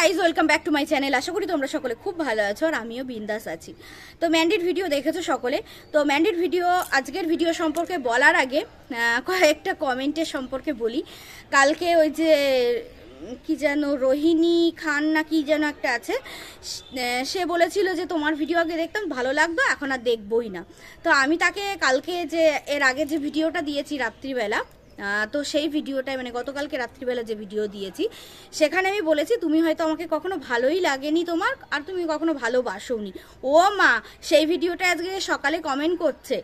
Guys welcome back to my channel আশা করি তোমরা সকলে খুব ভালো আছো আর আমিও বিন্দাস আছি। তো ম্যান্ডির ভিডিও দেখেছ সকলে? তো ম্যান্ডির ভিডিও আজকের ভিডিও সম্পর্কে বলার আগে কয়েকটা কমেন্টের সম্পর্কে বলি। কালকে ওই যে, কি যেন রোহিণী খান না কি যেন একটা আছে, সে বলেছিল যে তোমার ভিডিও আগে দেখতাম, ভালো লাগতো, এখন আর দেখবই না। তো আমি তাকে কালকে যে, এর আগে যে ভিডিওটা দিয়েছি রাত্রিবেলা তো সেই ভিডিওটাই মানে গতকালকে রাত্রিবেলা যে ভিডিও দিয়েছি, সেখানে আমি বলেছি, তুমি হয়তো আমাকে কখনো ভালোই লাগেনি তোমার, আর তুমি কখনো ভালোবাসোনি ও মা, সেই ভিডিওটা আজকে সকালে কমেন্ট করছে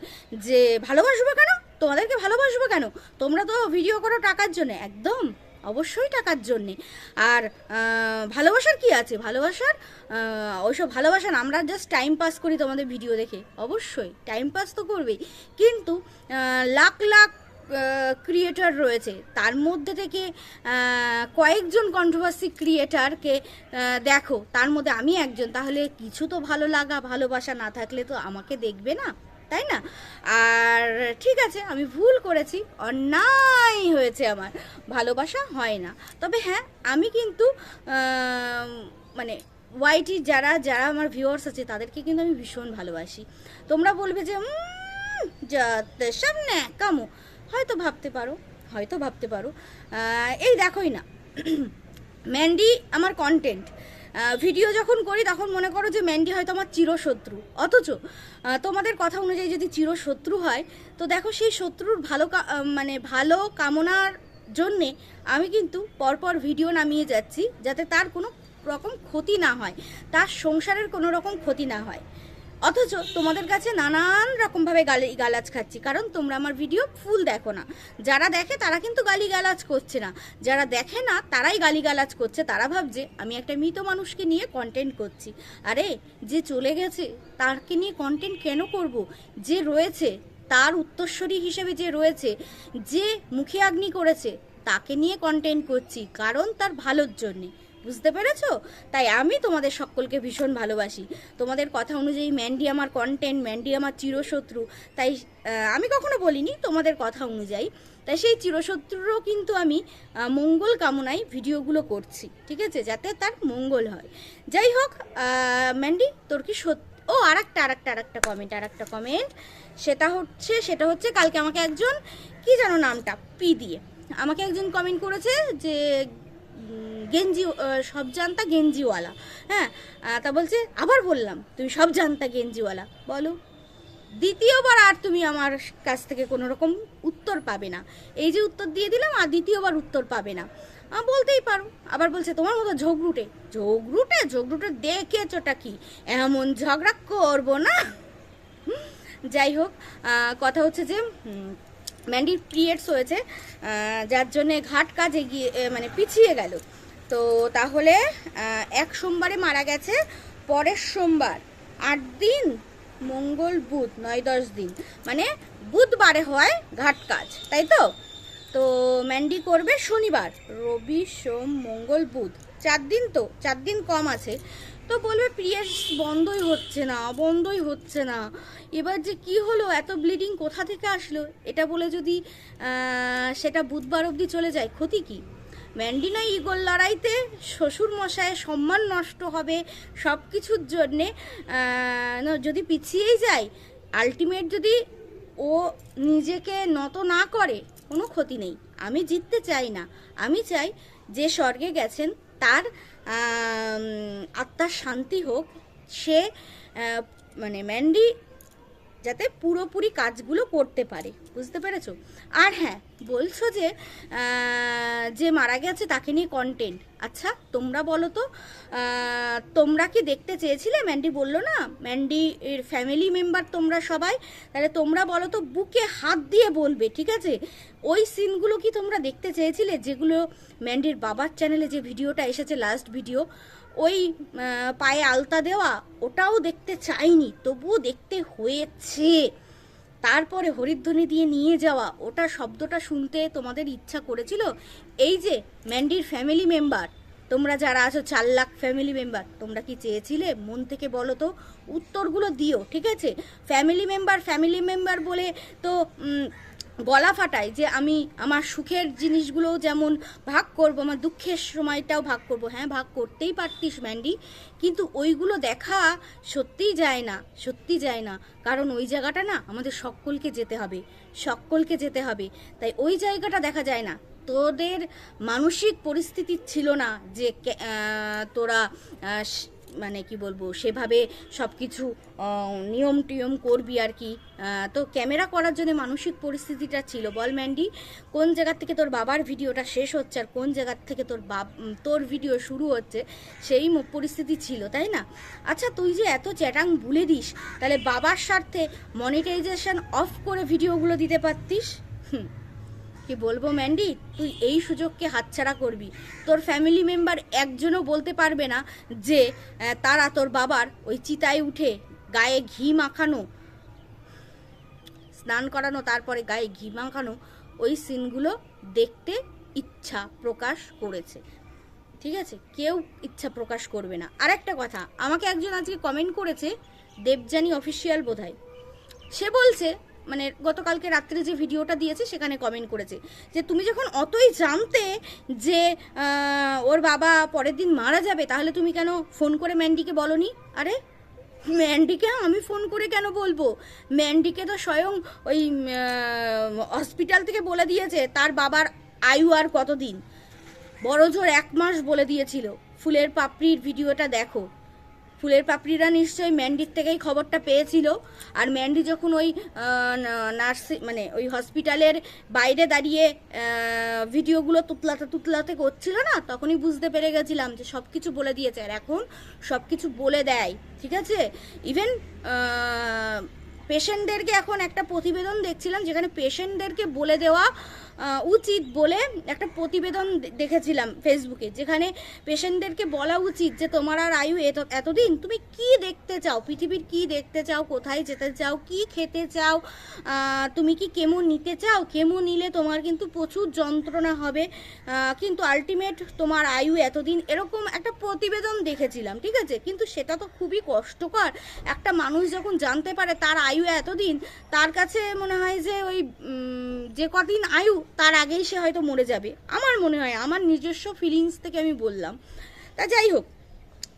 যে, ভালোবাসবো কেন? তোমাদেরকে ভালোবাসবো কেন? তোমরা তো ভিডিও করো টাকার জন্য। একদম, অবশ্যই টাকার জন্যে। আর ভালোবাসার কি আছে? ভালোবাসার ওইসব ভালোবাসার আমরা জাস্ট টাইম পাস করি তোমাদের ভিডিও দেখে। অবশ্যই টাইম পাস তো করবেই। কিন্তু লাখ লাখ ক্রিয়েটার রয়েছে। তার মধ্যে থেকে কয়েকজন কন্ট্রোভার্সি ক্রিয়েটারকে দেখো তার মধ্যে আমি একজন। তাহলে কিছু তো ভালো লাগা ভালোবাসা না থাকলে তো আমাকে দেখবে না তাই না? আর ঠিক আছে আমি ভুল করেছি অন্যায় হয়েছে আমার। ভালোবাসা হয় না। তবে হ্যাঁ আমি কিন্তু মানে ওয়াইটি যারা যারা আমার ভিউয়ার্স আছে তাদেরকে কিন্তু আমি ভীষণ ভালোবাসি। তোমরা বলবে যে "উম, যাতে সামনে কামো। হয়তো ভাবতে পারো, হয়তো ভাবতে পারো। এই দেখোই না। ম্যান্ডি আমার কন্টেন্ট ভিডিও যখন করি তখন মনে করো যে ম্যান্ডি হয়তো আমার চিরশত্রু। অথচ তোমাদের কথা অনুযায়ী যদি চিরশত্রু হয়, তো দেখো সেই শত্রুর ভালো মানে ভালো কামনার জন্যে আমি কিন্তু পরপর ভিডিও নামিয়ে যাচ্ছি, যাতে তার কোনো রকম ক্ষতি না হয়, তার সংসারের কোনো রকম ক্ষতি না হয়। অথচ তোমাদের কাছে নানান রকমভাবে গালি গালাজ খাচ্ছি, কারণ তোমরা আমার ভিডিও ফুল দেখো না। যারা দেখে তারা কিন্তু গালি গালাজ করছে না। যারা দেখে না তারাই গালি গালাজ করছে। তারা ভাবছে, আমি একটা মৃত মানুষকে নিয়ে কন্টেন্ট করছি। আরে, যে চলে গেছে, তারকে নিয়ে কন্টেন্ট কেন করব? যে রয়েছে, তার উত্তরস্বরী হিসেবে যে রয়েছে, যে মুখে আগ্নি করেছে, তাকে নিয়ে কন্টেন্ট করছি, কারণ তার ভালোর জন্যে। বুঝতে পেরেছ? তাই আমি তোমাদের সকলকে ভীষণ ভালোবাসি। তোমাদের কথা অনুযায়ী ম্যান্ডি আমার কন্টেন্ট ম্যান্ডি আমার চিরশত্রু। তাই আমি কখনো বলিনি তোমাদের কথা অনুযায়ী। তাই সেই চিরশত্রুরও কিন্তু আমি মঙ্গল কামনায় ভিডিওগুলো করছি, ঠিক আছে? যাতে তার মঙ্গল হয়। যাই হোক ম্যান্ডি, তোর কি সত্যি ও আর একটা আর একটা আর একটা কমেন্ট আর একটা কমেন্ট সেটা হচ্ছে সেটা হচ্ছে কালকে আমাকে একজন, কি জানো নামটা, পি দিয়ে। আমাকে একজন কমেন্ট করেছে যে গেঞ্জি সব জানতা গেঞ্জিওয়ালা। হ্যাঁ তা বলছে, আবার বললাম, তুমি সব জানতা গেঞ্জিওয়ালা। বলো, দ্বিতীয়বার আর তুমি আমার কাছ থেকে কোনো রকম উত্তর পাবে না। এই যে উত্তর দিয়ে দিলাম, আর দ্বিতীয়বার উত্তর পাবে না। বলতেই পারো। আবার বলছে, তোমার মতো ঝগড়ুটে ঝগড়ুটে ঝগড়ুটে দেখেছোটা কি? এমন ঝগড়া করব না? যাই হোক কথা হচ্ছে যে ম্যান্ডির পিরিয়ডস হয়েছে যার জন্য ঘাট কাজ এগিয়ে মানে পিছিয়ে গেল। তো তাহলে এক সোমবারে মারা গেছে, পরের সোমবার, আট দিন, মঙ্গল বুধ, নয় দশ দিন। মানে বুধবারে হয় ঘাট কাজ, তাই তো? তো ম্যান্ডি করবে শনিবার, রবি, সোম, মঙ্গল, বুধ। চার দিন তো, চার দিন কম আছে। তো বলবে পিরিয়ডস বন্ধই হচ্ছে না, বন্ধই হচ্ছে না। এবার যে কি হলো, এত ব্লিডিং কোথা থেকে আসলো? এটা বলে যদি সেটা বুধবার অবধি চলে যায়, ক্ষতি কি? ম্যান্ডিনা ইগল লড়াইতে শ্বশুর মশাইয়ের সম্মান নষ্ট হবে সব কিছুর জন্যে যদি পিছিয়েই যায় আলটিমেট যদি ও নিজেকে নত না করে, কোনো ক্ষতি নেই। আমি জিততে চাই না। আমি চাই যে স্বর্গে গেছেন, তার আত্মার শান্তি হোক, সে মানে ম্যান্ডি যাতে পুরোপুরি কাজগুলো করতে পারে। বুঝতে পেরেছ? আর হ্যাঁ বলছো যে যে মারা গেছে তাকে নিয়ে কন্টেন্ট আচ্ছা তোমরা বলো তো তোমরা কি দেখতে চেয়েছিলে? ম্যান্ডি বলল না। ম্যান্ডি এর ফ্যামিলি মেম্বার তোমরা সবাই। তাহলে তোমরা বলো তো, বুকে হাত দিয়ে বলবে, ঠিক আছে? ওই সিনগুলো কি তোমরা দেখতে চেয়েছিলে? যেগুলো ম্যান্ডির বাবার চ্যানেলে যে ভিডিওটা এসেছে লাস্ট ভিডিও ওই পায়ে আলতা দেওয়া, ওটাও দেখতে চাইনি, তবুও দেখতে হয়েছে। তারপরে হরিধ্বনি দিয়ে নিয়ে যাওয়া, ওটা শব্দটা শুনতে তোমাদের ইচ্ছা করেছিল? এই যে, ম্যান্ডির ফ্যামিলি মেম্বার তোমরা যারা আছো, চার লাখ ফ্যামিলি মেম্বার তোমরা কি চেয়েছিলে? মন থেকে বলো তো, উত্তরগুলো দিও, ঠিক আছে? ফ্যামিলি মেম্বার ফ্যামিলি মেম্বার বলে তো গলা ফাটায় যে আমি আমার সুখের জিনিসগুলো যেমন ভাগ করব, আমার দুঃখের সময়টাও ভাগ করব। হ্যাঁ ভাগ করতেই পারতিস ম্যান্ডি, কিন্তু ওইগুলো দেখা সত্যিই যায় না সত্যি যায় না। কারণ ওই জায়গাটা না আমাদের সকলকে যেতে হবে, সকলকে যেতে হবে। তাই ওই জায়গাটা দেখা যায় না। তোদের মানসিক পরিস্থিতি ছিল না যে তোরা মানে কি বলব, সেভাবে সব কিছু নিয়ম টিয়ম করবি আর কি। তো ক্যামেরা করার জন্য মানসিক পরিস্থিতিটা ছিল। বল ম্যান্ডি, কোন জায়গা থেকে তোর বাবার ভিডিওটা শেষ হচ্ছে আর কোন জায়গা থেকে তোর বাব তোর ভিডিও শুরু হচ্ছে, সেই পরিস্থিতি ছিল, তাই না? আচ্ছা তুই যে এত চ্যাটাং ভুলে দিস, তাহলে বাবার স্বার্থে মনিটাইজেশন অফ করে ভিডিওগুলো দিতে পারতিস? হুম। কি বলব ম্যান্ডি তুই এই সুযোগকে হাতছাড়া করবি। তোর ফ্যামিলি মেম্বার একজনও বলতে পারবে না যে তারা তোর বাবার ওই চিতায় উঠে গায়ে ঘি মাখানো, স্নান করানো, তারপরে গায়ে ঘি মাখানো, ওই সিনগুলো দেখতে ইচ্ছা প্রকাশ করেছে। ঠিক আছে? কেউ ইচ্ছা প্রকাশ করবে না। আর একটা কথা, আমাকে একজন আজকে কমেন্ট করেছে, দেবযানী অফিসিয়াল বোধহয়। সে বলছে মানে গতকালকে রাত্রে যে ভিডিওটা দিয়েছে সেখানে কমেন্ট করেছে। যে তুমি যখন অতই জানতে যে ওর বাবা পরের দিন মারা যাবে, তাহলে তুমি কেন ফোন করে ম্যান্ডিকে বলনি? আরে, ম্যান্ডিকে আমি ফোন করে কেন বলব? ম্যান্ডিকে তো স্বয়ং ওই হসপিটাল থেকে বলে দিয়েছে, তার বাবার আয়ু আর কতদিন? বড় জোর এক মাস বলে দিয়েছিল। ফুলের পাপড়ির ভিডিওটা দেখো। ফুলের পাপড়িরা নিশ্চয়ই ম্যান্ডির থেকেই খবরটা পেয়েছিল। আর ম্যান্ডি যখন ওই নার্সিং মানে ওই হসপিটালের বাইরে দাঁড়িয়ে ভিডিওগুলো তুতলাতে তুতলাতে করছিল না, তখনই বুঝতে পেরে গেছিলাম যে সব কিছু বলে দিয়েছে। আর এখন সব কিছু বলে দেয়, ঠিক আছে? ইভেন পেশেন্টদেরকে এখন একটা প্রতিবেদন দেখছিলাম, যেখানে পেশেন্টদেরকে বলে দেওয়া উচিত বলে একটা প্রতিবেদন দেখেছিলাম ফেসবুকে, যেখানে পেশেন্টদেরকে বলা উচিত যে, তোমার আর আয়ু এত, এতদিন, তুমি কি দেখতে চাও? পৃথিবীর কি দেখতে চাও? কোথায় যেতে চাও? কি খেতে চাও? তুমি কি কেমো নিতে চাও? কেমো নিলে তোমার কিন্তু প্রচুর যন্ত্রণা হবে। কিন্তু আলটিমেট তোমার আয়ু এতদিন, এরকম একটা প্রতিবেদন দেখেছিলাম, ঠিক আছে? কিন্তু সেটা তো খুবই কষ্টকর। একটা মানুষ যখন জানতে পারে তার আয়ু এতদিন, তার কাছে মনে হয় যে, ওই যে কদিন আয়ু তার আগেই সে হয়তো মরে যাবে। আমার মনে হয়, আমার নিজস্ব ফিলিংস থেকে আমি বললাম। তা যাই হোক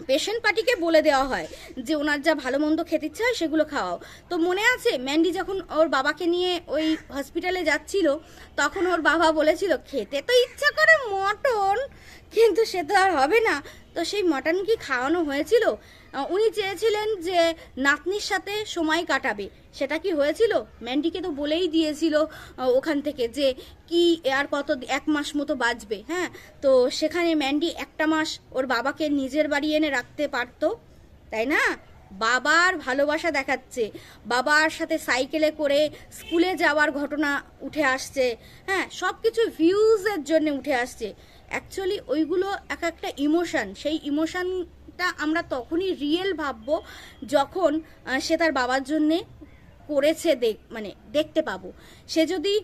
পেশেন্ট পার্টিকে বলে দেওয়া হয় যে, ওনার যা ভালো মন্দ খেতে ইচ্ছা হয়, সেগুলো খাওয়াও। তো মনে আছে ম্যান্ডি যখন ওর বাবাকে নিয়ে ওই হসপিটালে যাচ্ছিল, তখন ওর বাবা বলেছিল, খেতে তো ইচ্ছা করে মটন, কিন্তু সে তো আর হবে না। তো সেই মটন কি খাওয়ানো হয়েছিল? উনি চেয়েছিলেন যে নাতনির সাথে সময় কাটাবে। সেটা কি হয়েছিল? ম্যান্ডিকে তো বলেই দিয়েছিল ওখান থেকে যে কি আর কত এক মাস মতো বাঁচবে হ্যাঁ? তো সেখানে ম্যান্ডি একটা মাস ওর বাবাকে নিজের বাড়ি এনে রাখতে পারতো, তাই না? বাবার ভালোবাসা দেখাচ্ছে, বাবার সাথে সাইকেলে করে স্কুলে যাওয়ার ঘটনা উঠে আসছে হ্যাঁ? সব কিছু ভিউজের জন্য উঠে আসছে। অ্যাকচুয়ালি ওইগুলো এক একটা ইমোশান সেই ইমোশনটা আমরা তখনই রিয়েল ভাববো যখন সে তার বাবার জন্যে করেছে দেখ মানে দেখতে পাবো। সে যদি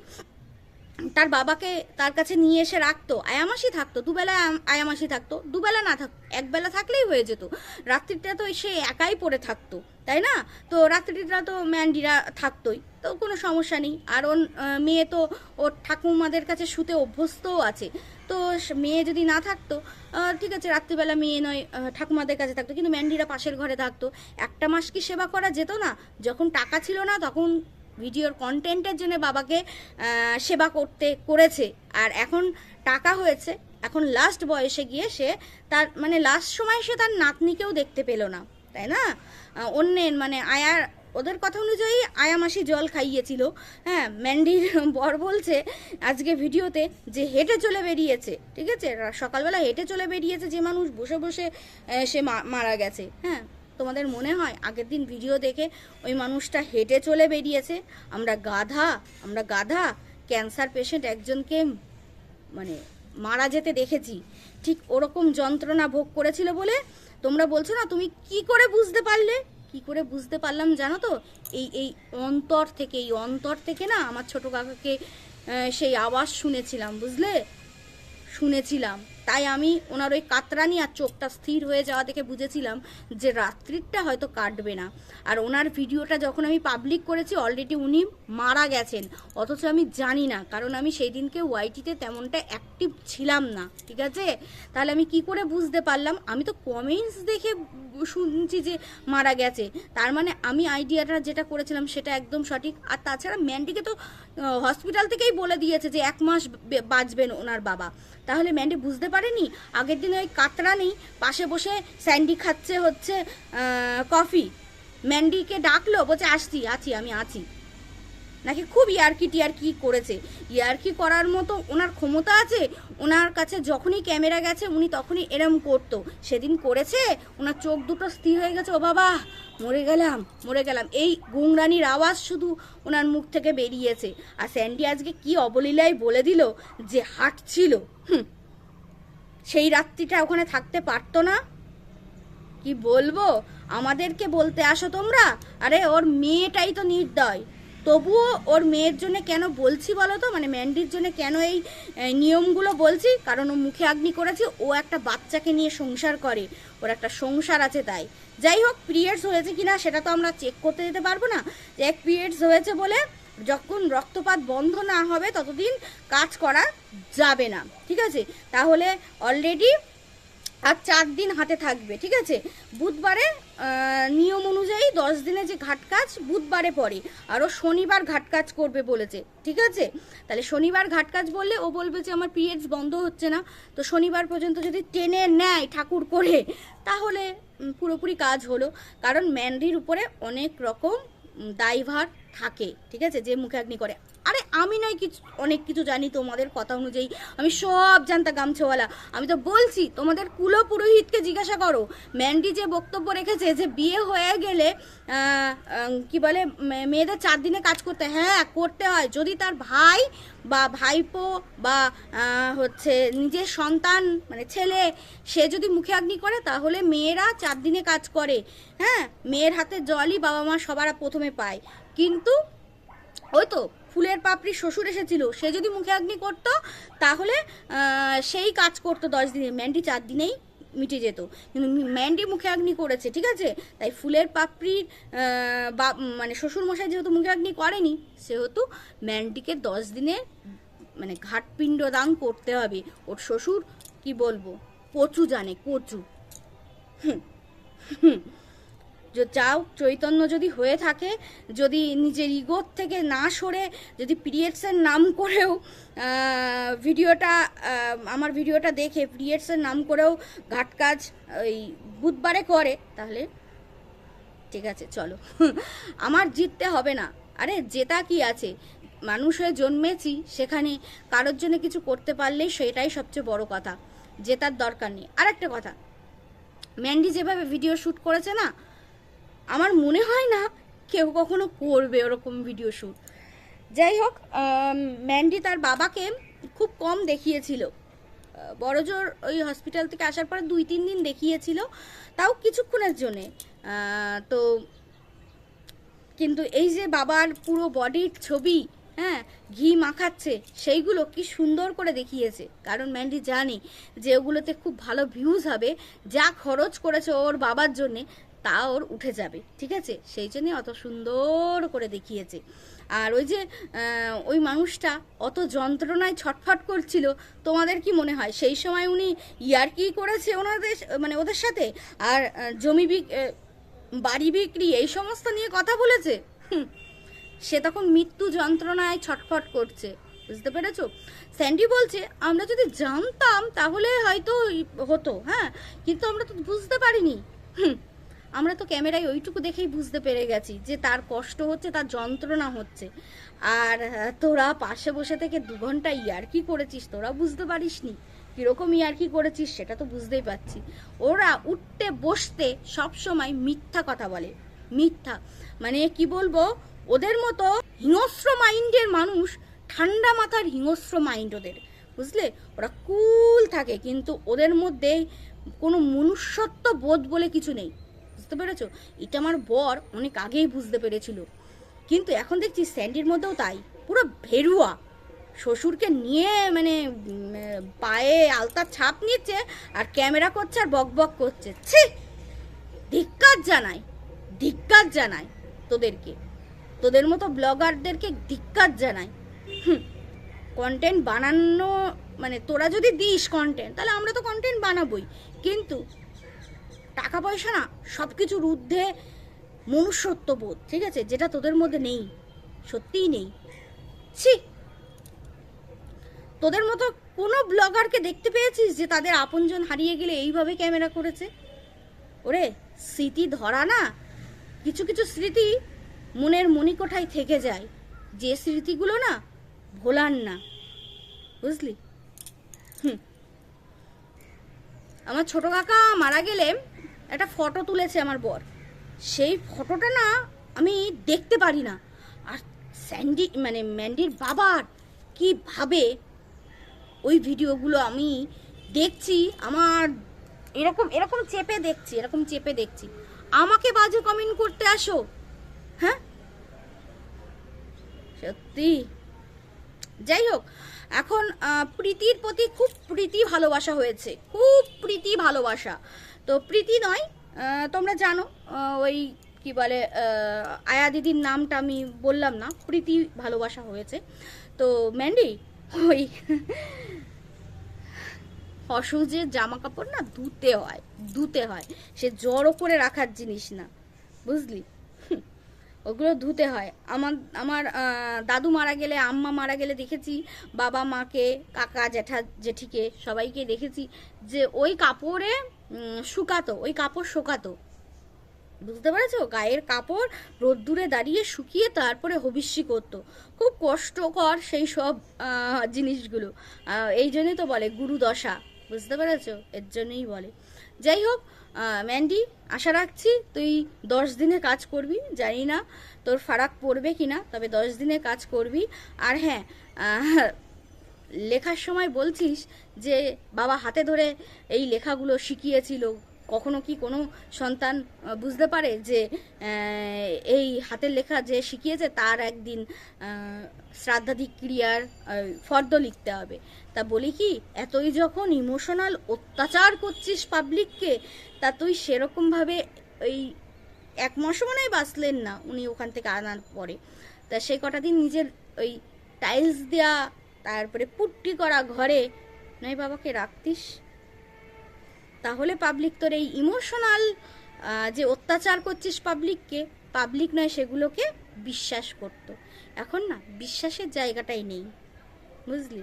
তার বাবাকে তার কাছে নিয়ে এসে রাখতো, আয়ামাসি থাকতো দুবেলা আয়াম- আয়ামাসি থাকতো, দুবেলা না থাকতো একবেলা থাকলেই হয়ে যেত। রাত্রিটা তো সে একাই পড়ে থাকতো, তাই না? তো রাত্রিটা তো ম্যান্ডিরা থাকতোই, তো কোনো সমস্যা নেই। আর ওর মেয়ে তো ওর ঠাকুমাদের কাছে শুতে অভ্যস্তও আছে। তো মেয়ে যদি না থাকতো ঠিক আছে, রাত্রিবেলা মেয়ে নয় ঠাকুমাদের কাছে থাকতো, কিন্তু ম্যান্ডিরা পাশের ঘরে থাকতো। একটা মাস কি সেবা করা যেত না? যখন টাকা ছিল না, তখন ভিডিওর কন্টেন্টের জন্য বাবাকে সেবা করতে, করেছে। আর এখন টাকা হয়েছে। এখন লাস্ট বয়সে গিয়ে সে তার মানে লাস্ট সময় সে তার নাতনিকেও দেখতে পেল না, তাই না? অন্যের মানে আয়ার ওদের কথা অনুযায়ী আয়া মাসি জল খাইয়েছিল। হ্যাঁ ম্যান্ডির বর বলছে আজকে ভিডিওতে যে হেঁটে চলে বেরিয়েছে, ঠিক আছে? সকালবেলা হেঁটে চলে বেরিয়েছে যে মানুষ, বসে বসে সে মারা গেছে। হ্যাঁ তোমাদের মনে হয়? আগের দিন ভিডিও দেখে ওই মানুষটা হেঁটে চলে বেরিয়েছে। আমরা গাধা আমরা গাধা। ক্যান্সার পেশেন্ট একজনকে মানে মারা যেতে দেখেছি। ঠিক ওরকম যন্ত্রণা ভোগ করেছিল বলে তোমরা বলছো না? তুমি কি করে বুঝতে পারলে? কি করে বুঝতে পারলাম জানো তো? এই এই অন্তর থেকে, এই অন্তর থেকে না আমার ছোট কাকাকে সেই আওয়াজ শুনেছিলাম, বুঝলে? শুনেছিলাম। তাই আমি ওনার ওই কাতরানি আর চোখটা স্থির হয়ে যাওয়া দেখে বুঝেছিলাম যে রাত্রিটা হয়তো কাটবে না। আর ওনার ভিডিওটা যখন আমি পাবলিক করেছি অলরেডি উনি মারা গেছেন। অথচ আমি জানি না, কারণ আমি সেই দিনকে ওয়াইটিতে তেমনটা অ্যাক্টিভ ছিলাম না, ঠিক আছে? তাহলে আমি কি করে বুঝতে পারলাম? আমি তো কমেন্টস দেখে শুনছি যে মারা গেছে। তার মানে আমি আইডিয়াটা যেটা করেছিলাম সেটা একদম সঠিক। আর তাছাড়া ম্যান্ডিকে তো হসপিটাল থেকেই বলে দিয়েছে যে এক মাস বাঁচবেন ওনার বাবা। তাহলে ম্যান্ডি বুঝতে পারেনি? আগের দিন ওই কাতরা নেই, পাশে বসে স্যান্ডি খাচ্ছে হচ্ছে কফি। ম্যান্ডিকে ডাকলো, বলছে, আসছি, আছি, আমি আছি। নাকি খুব ইয়ারকি টিয়ারকি করেছে। ইয়ারকি করার মতো ওনার ক্ষমতা আছে? ওনার কাছে যখনই ক্যামেরা গেছে, উনি তখনই এরম করতো। সেদিন করেছে? ওনার চোখ দুটো স্থির হয়ে গেছে, ও বাবা, মরে গেলাম মরে গেলাম। এই গুংরানির আওয়াজ শুধু ওনার মুখ থেকে বেরিয়েছে। আর স্যান্ডি আজকে কি অবলীলায় বলে দিল যে হাঁটছিল? হুম, সেই রাত্রিটা ওখানে থাকতে পারতো না। কি বলব? আমাদেরকে বলতে আসো তোমরা? আরে, ওর মেয়েটাই তো নির্দয়। তবুও ওর মেয়ের জন্য কেন বলছি বলো তো? মানে ম্যান্ডির জন্য কেন এই নিয়মগুলো বলছি? কারণ ও মুখে আগ্নি করেছে, ও একটা বাচ্চাকে নিয়ে সংসার করে। ওর একটা সংসার আছে তাই। যাই হোক পিরিয়ডস হয়েছে কিনা সেটা তো আমরা চেক করতে যেতে পারব না। যে এক পিরিয়ডস হয়েছে বলে যখন রক্তপাত বন্ধ না হবে, ততদিন কাজ করা যাবে না। ঠিক আছে? তাহলে অলরেডি আর চার দিন হাতে থাকবে, ঠিক আছে? বুধবারে নিয়ম অনুযায়ী দশ দিনে যে ঘাট কাজ বুধবারে পড়ে আরও শনিবার ঘাট কাজ করবে বলেছে, ঠিক আছে? তাহলে শনিবার ঘাট কাজ বললে ও বলবে যে আমার পিরিয়ডস বন্ধ হচ্ছে না, তো শনিবার পর্যন্ত যদি টেনে নেয় ঠাকুর করে, তাহলে পুরোপুরি কাজ হলো। কারণ ম্যান্ডির উপরে অনেক রকম দায়ভার থাকে, ঠিক আছে? যে মুখে অগ্নি করে। আরে আমি নয় কিছু, অনেক কিছু জানি তোমাদের কথা অনুযায়ী। আমি সব জানতা গামছাওয়ালা। আমি তো বলছি, তোমাদের কুলো পুরোহিতকে জিজ্ঞাসা করো। ম্যান্ডি যে বক্তব্য রেখেছে যে বিয়ে হয়ে গেলে কি বলে মেয়েদের চার দিনে কাজ করতে হ্যাঁ করতে হয়। যদি তার ভাই বা ভাইপো বা হচ্ছে নিজের সন্তান মানে ছেলে, সে যদি মুখে অগ্নি করে, তাহলে মেয়েরা চার দিনে কাজ করে। হ্যাঁ মেয়ের হাতে জলই বাবা মা সবার প্রথমে পায়। কিন্তু, ওই তো ফুলের পাপড়ি শ্বশুর এসেছিল, সে যদি মুখে অগ্নি করতো, তাহলে সেই কাজ করতো দশ দিনে। ম্যান্ডি চার দিনেই মিটে যেত। কিন্তু ম্যান্ডি মুখে অগ্নি করেছে, ঠিক আছে? তাই ফুলের পাপড়ির বা মানে শ্বশুর মশাই যেহেতু মুখে অগ্নি করেনি, সেহেতু ম্যান্ডিকে দশ দিনে মানে ঘাটপিণ্ড দান করতে হবে। ওর শ্বশুর, কি বলব? কচু জানে, কচু। যে যাও, চৈতন্য যদি হয়ে থাকে, যদি নিজের ইগোর থেকে না সরে, যদি পিরিয়ডসের নাম করেও ভিডিওটা আমার ভিডিওটা দেখে পিরিয়ডসের নাম করেও ঘাট কাজ, ওই বুধবারে করে, তাহলে ঠিক আছে, চলো। আমার জিততে হবে না। আরে, জেতা কি আছে? মানুষ হয়ে জন্মেছি, সেখানে কারোর জন্য কিছু করতে পারলেই সেটাই সবচেয়ে বড় কথা। জেতার দরকার নেই। আর একটা কথা, ম্যান্ডি যেভাবে ভিডিও শ্যুট করেছে না আমার মনে হয় না কেউ কখনো করবে ওরকম ভিডিও শ্যুট যাই হোক ম্যান্ডি তার বাবাকে খুব কম দেখিয়েছিল। বড়জোর ওই হসপিটাল থেকে আসার পরে দুই তিন দিন দেখিয়েছিল, তাও কিছুক্ষণের জন্যে। তো কিন্তু এই যে বাবার পুরো বডির ছবি হ্যাঁ ঘি মাখাচ্ছে, সেইগুলো কি সুন্দর করে দেখিয়েছে। কারণ ম্যান্ডি জানে যে ওগুলোতে খুব ভালো ভিউজ হবে, যা খরচ করেছে ওর বাবার জন্যে তা ওর উঠে যাবে, ঠিক আছে? সেই জন্যে অত সুন্দর করে দেখিয়েছে। আর ওই যে ওই মানুষটা অত যন্ত্রণায় ছটফট করছিল, তোমাদের কি মনে হয়? সেই সময় উনি ইয়ারকি করেছে ওনাদের মানে ওদের সাথে? আর জমি বিক বাড়ি বিক্রি, এই সমস্ত নিয়ে কথা বলেছে? সে তখন মৃত্যু যন্ত্রণায় ছটফট করছে, বুঝতে পেরেছ? স্যান্ডি বলছে, আমরা যদি জানতাম তাহলে হয়তো হতো হ্যাঁ? কিন্তু আমরা তো বুঝতে পারিনি। হুম। আমরা তো ক্যামেরায় ওইটুকু দেখেই বুঝতে পেরে গেছি যে তার কষ্ট হচ্ছে, তার যন্ত্রণা হচ্ছে। আর তোরা পাশে বসে থেকে দু ঘণ্টা ইয়ার্কি করেছিস? তোরা বুঝতে পারিস পারিসনি। কীরকম ইয়ার্কি করেছিস সেটা তো বুঝতেই পারছি। ওরা উঠতে বসতে সবসময় মিথ্যা কথা বলে। মিথ্যা। মানে কি বলব? ওদের মতো হিংস্র মাইন্ডের মানুষ ঠান্ডা মাথার হিংস্র মাইন্ড ওদের। বুঝলে? ওরা কুল থাকে, কিন্তু ওদের মধ্যে কোনো মনুষ্যত্ব বোধ বলে কিছু নেই। বুঝতে পেরেছ? এটা আমার বর অনেক আগেই বুঝতে পেরেছিল। কিন্তু এখন দেখছি স্যান্ডির মধ্যেও তাই, পুরো ভেরুয়া। শ্বশুরকে নিয়ে মানে পায়ে আলতার ছাপ নিচ্ছে আর ক্যামেরা করছে আর বক বক করছে। ছি! ধিক্কার জানাই ধিক্কার জানাই তোদেরকে। তোদের মতো ব্লগারদেরকে ধিক্কার জানাই। হুম কন্টেন্ট বানানো মানে তোরা যদি দিস কন্টেন্ট তাহলে আমরা তো কন্টেন্ট বানাবোই। কিন্তু টাকা পয়সা না সব কিছুর ঊর্ধ্বে মনুষ্যত্ব বোধ ঠিক আছে? যেটা তোদের মধ্যে নেই, সত্যিই নেই। ছি! তোদের মতো কোনো ব্লগারকে দেখতে পেয়েছিস যে তাদের আপনজন হারিয়ে গেলে এইভাবে ক্যামেরা করেছে? ওরে, স্মৃতি ধরা না? কিছু কিছু স্মৃতি মনের মণিকোঠায় থেকে যায়। যে স্মৃতিগুলো না, ভোলার না। বুঝলি? হুম। আমার ছোট কাকা মারা গেলে একটা ফটো তুলেছে আমার বর। সেই ফটোটা না আমি দেখতে পারি না। আর স্যান্ডি মানে ম্যান্ডির বাবার কীভাবে ওই ভিডিওগুলো আমি দেখছি, আমার এরকম এরকম চেপে দেখছি, এরকম চেপে দেখছি। আমাকে বাজে কমেন্ট করতে আসো। হ্যাঁ? সত্যি। যাই হোক, এখন প্রীতির প্রতি খুব প্রীতি ভালোবাসা হয়েছে। খুব প্রীতি ভালোবাসা। তো প্রীতি নয় তোমরা জানো ওই কি বলে আয়া দিদির নামটা আমি বললাম না, প্রীতি ভালোবাসা হয়েছে। তো ম্যান্ডি ওই অসহজের জামা কাপড় না ধুতে হয় ধুতে হয়। সে জড়ো করে রাখার জিনিস না, বুঝলি? ওগুলো ধুতে হয়। আমার আমার দাদু মারা গেলে, আম্মা মারা গেলে দেখেছি, বাবা মাকে, কাকা, জ্যাঠা, জেঠিকে সবাইকে দেখেছি যে ওই কাপড়ে শুকাতো, ওই কাপড় শোকাতো। বুঝতে পেরেছ? গায়ের কাপড় রোদ্দুরে দাঁড়িয়ে শুকিয়ে তারপরে হবিষ্যি করতো। খুব কষ্টকর সেই সব জিনিসগুলো। এই জন্যই তো বলে গুরুদশা, বুঝতে পেরেছ? এর জন্যই বলে। যাই হোক ম্যান্ডি, আশা রাখছি তুই দশ দিনে কাজ করবি, জানি না তোর ফারাক পড়বে কি না তবে দশ দিনে কাজ করবি। আর হ্যাঁ লেখার সময় বলছিস যে, বাবা হাতে ধরে এই লেখাগুলো শিখিয়েছিল। কখনো কি কোনো সন্তান বুঝতে পারে যে এই হাতের লেখা যে শিখিয়েছে তার একদিন শ্রাদ্ধাধিক ক্রিয়ার ফর্দ লিখতে হবে। তা বলি কি, এতই যখন ইমোশনাল অত্যাচার করছিস পাবলিককে তা তুই সেরকমভাবে ওই এক মনে বাঁচলেন না, উনি ওখান থেকে আনার পরে। তা সেই কটা দিন নিজের ওই টাইলস দেওয়া তারপরে পুট্টি করা ঘরে, নয় বাবাকে রাখতিস? তাহলে পাবলিক তোর এই ইমোশনাল যে অত্যাচার করছিস পাবলিককে পাবলিক নয়, সেগুলোকে বিশ্বাস করত। এখন না, বিশ্বাসের জায়গাটাই নেই। বুঝলি?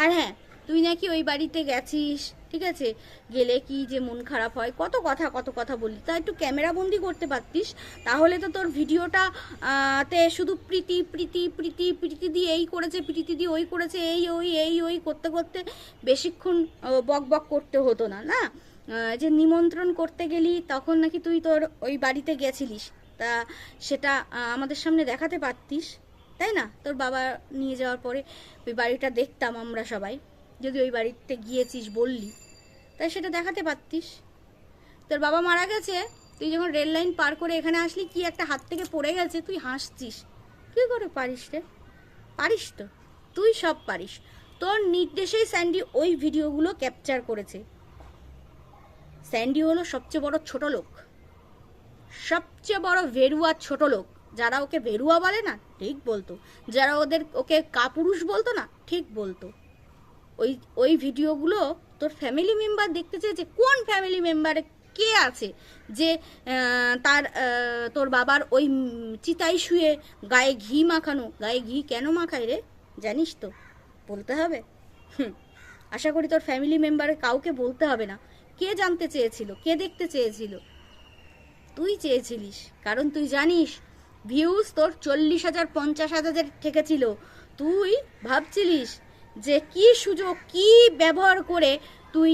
আর হ্যাঁ তুই নাকি ওই বাড়িতে গেছিস? ঠিক আছে? গেলে কি যে মন খারাপ হয়? কত কথা কত কথা বলি তা একটু ক্যামেরা বন্দি করতে পারতিস? তাহলে তো তোর ভিডিওটা তে শুধু প্রীতি প্রীতি প্রীতি প্রীতি দিয়ে এই করেছে, প্রীতি দিয়ে ওই করেছে, এই, ওই এই, ওই করতে করতে বেশিক্ষণ বক বক করতে হতো না না? যে নিমন্ত্রণ করতে গেলি, তখন নাকি তুই তোর ওই বাড়িতে গেছিলিস। তা সেটা আমাদের সামনে দেখাতে পারতিস, তাই না? তোর বাবা নিয়ে যাওয়ার পরে ওই বাড়িটা দেখতাম আমরা সবাই। যদি ওই বাড়িতে গিয়েছিস বললি তাই সেটা দেখাতে পারতিস। তোর বাবা মারা গেছে, তুই যখন রেল লাইন পার করে এখানে আসলি, কি একটা হাত থেকে পড়ে গেছে, তুই হাসছিস। কী করে পারিস রে? পারিস তো। তুই সব পারিস। তোর নির্দেশেই স্যান্ডি ওই ভিডিওগুলো ক্যাপচার করেছে। স্যান্ডি হলো সবচেয়ে বড় ছোট লোক। সবচেয়ে বড় ভেরুয়া ছোট লোক। যারা ওকে ভেরুয়া বলে না, ঠিক বলতো। যারা ওদের ওকে কাপুরুষ বলতো না, ঠিক বলতো। ওই ওই ভিডিওগুলো তোর ফ্যামিলি মেম্বার দেখতে চেয়েছে কোন ফ্যামিলি মেম্বারে কে আছে? যে তার তোর বাবার ওই চিতাই শুয়ে গায়ে ঘি মাখানো, গায়ে ঘি কেন মাখায় রে? জানিস তো, বলতে হবে। হুম, আশা করি তোর ফ্যামিলি মেম্বারে কাউকে বলতে হবে না। কে জানতে চেয়েছিল, কে দেখতে চেয়েছিল? তুই চেয়েছিলিস, কারণ তুই জানিস ভিউজ তোর চল্লিশ হাজার, পঞ্চাশ হাজার ঠেকেছিল। তুই ভাবছিলিস যে কি সুযোগ, কি ব্যবহার করে তুই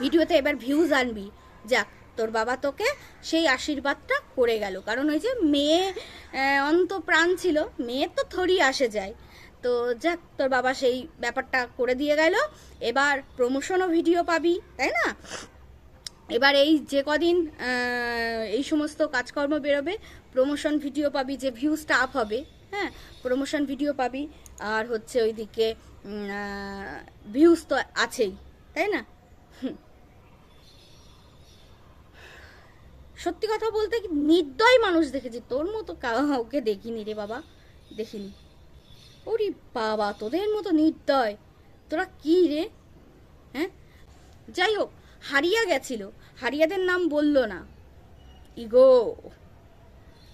ভিডিওতে এবার ভিউজ আনবি। যাক, তোর বাবা তোকে সেই আশীর্বাদটা করে গেল। কারণ ওই যে মেয়ে অন্ত প্রাণ ছিল মেয়ের তো থরি আসে যায়। তো যাক, তোর বাবা সেই ব্যাপারটা করে দিয়ে গেল। এবার প্রমোশনও ভিডিও পাবি, তাই না? এবার এই যে কদিন এই সমস্ত কাজকর্ম বেরোবে প্রমোশন ভিডিও পাবি, যে ভিউজটা আপ হবে হ্যাঁ? প্রমোশন ভিডিও পাবি। আর হচ্ছে ওইদিকে ভিউজ তো আছেই, তাই না? সত্যি কথা বলতে কি, নির্দয় মানুষ দেখেছি। তোর মতো কাউকে দেখিনি রে বাবা, দেখিনি। ওরে বাবা, তোদের মতো নির্দয়। তোরা কি রে? হ্যাঁ? যাই হোক, হারিয়া গেছিল। হারিয়াদের নাম বলল না। ইগো!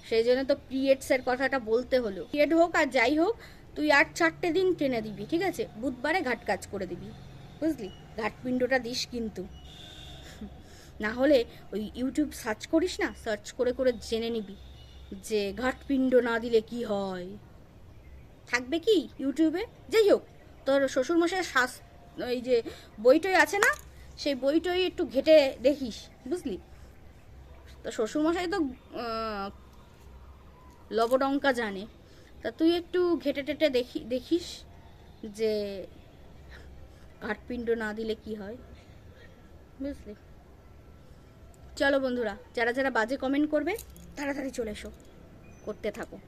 সেই জন্য তো পিরিয়ডসের কথাটা বলতে হলো। পিরিয়ড হোক আর যাই হোক তুই আর চারটে দিন টেনে দিবি, ঠিক আছে? বুধবারে ঘাট কাজ করে দিবি, বুঝলি? ঘাটপিণ্ডটা দিস কিন্তু। না হলে ওই ইউটিউব সার্চ করিস না, সার্চ করে করে জেনে নিবি যে ঘাটপিণ্ড না দিলে কি হয়। থাকবে কি ইউটিউবে? যাই হোক, তোর শ্বশুরমশাই শাস, ওই যে বইটই আছে না? সেই বইটই একটু ঘেটে দেখিস, বুঝলি? তো শ্বশুরমশাই তো লবডঙ্কা জানে। তা তুই একটু ঘেটে টেটে দেখি, দেখিস যে ঘাটপিণ্ড না দিলে কি হয়। বুঝলি? চলো বন্ধুরা, যারা যারা বাজে কমেন্ট করবে, তাড়াতাড়ি চলে এসো। করতে থাকো।